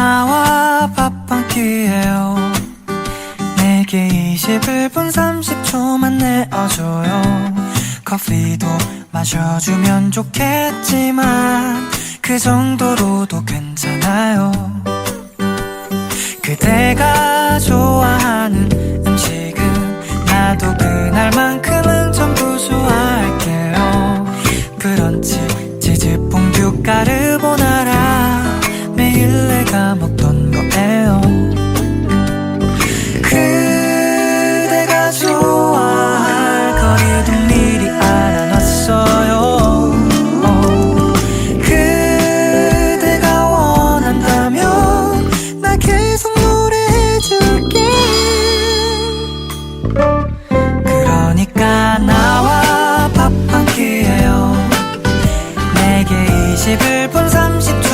나와 밥 한 끼예요. 내게 21분 30초만 내어줘요. 커피도 마셔주면 좋겠지만 그 정도로도 괜찮아요. 그대가 좋아하는 먹던 거예요. 그대가 좋아할 거리도 미리 알아놨어요. 어. 그대가 원한다면 나 계속 노래해줄게. 그러니까 나와 밥 한 끼예요. 내게 21분 30초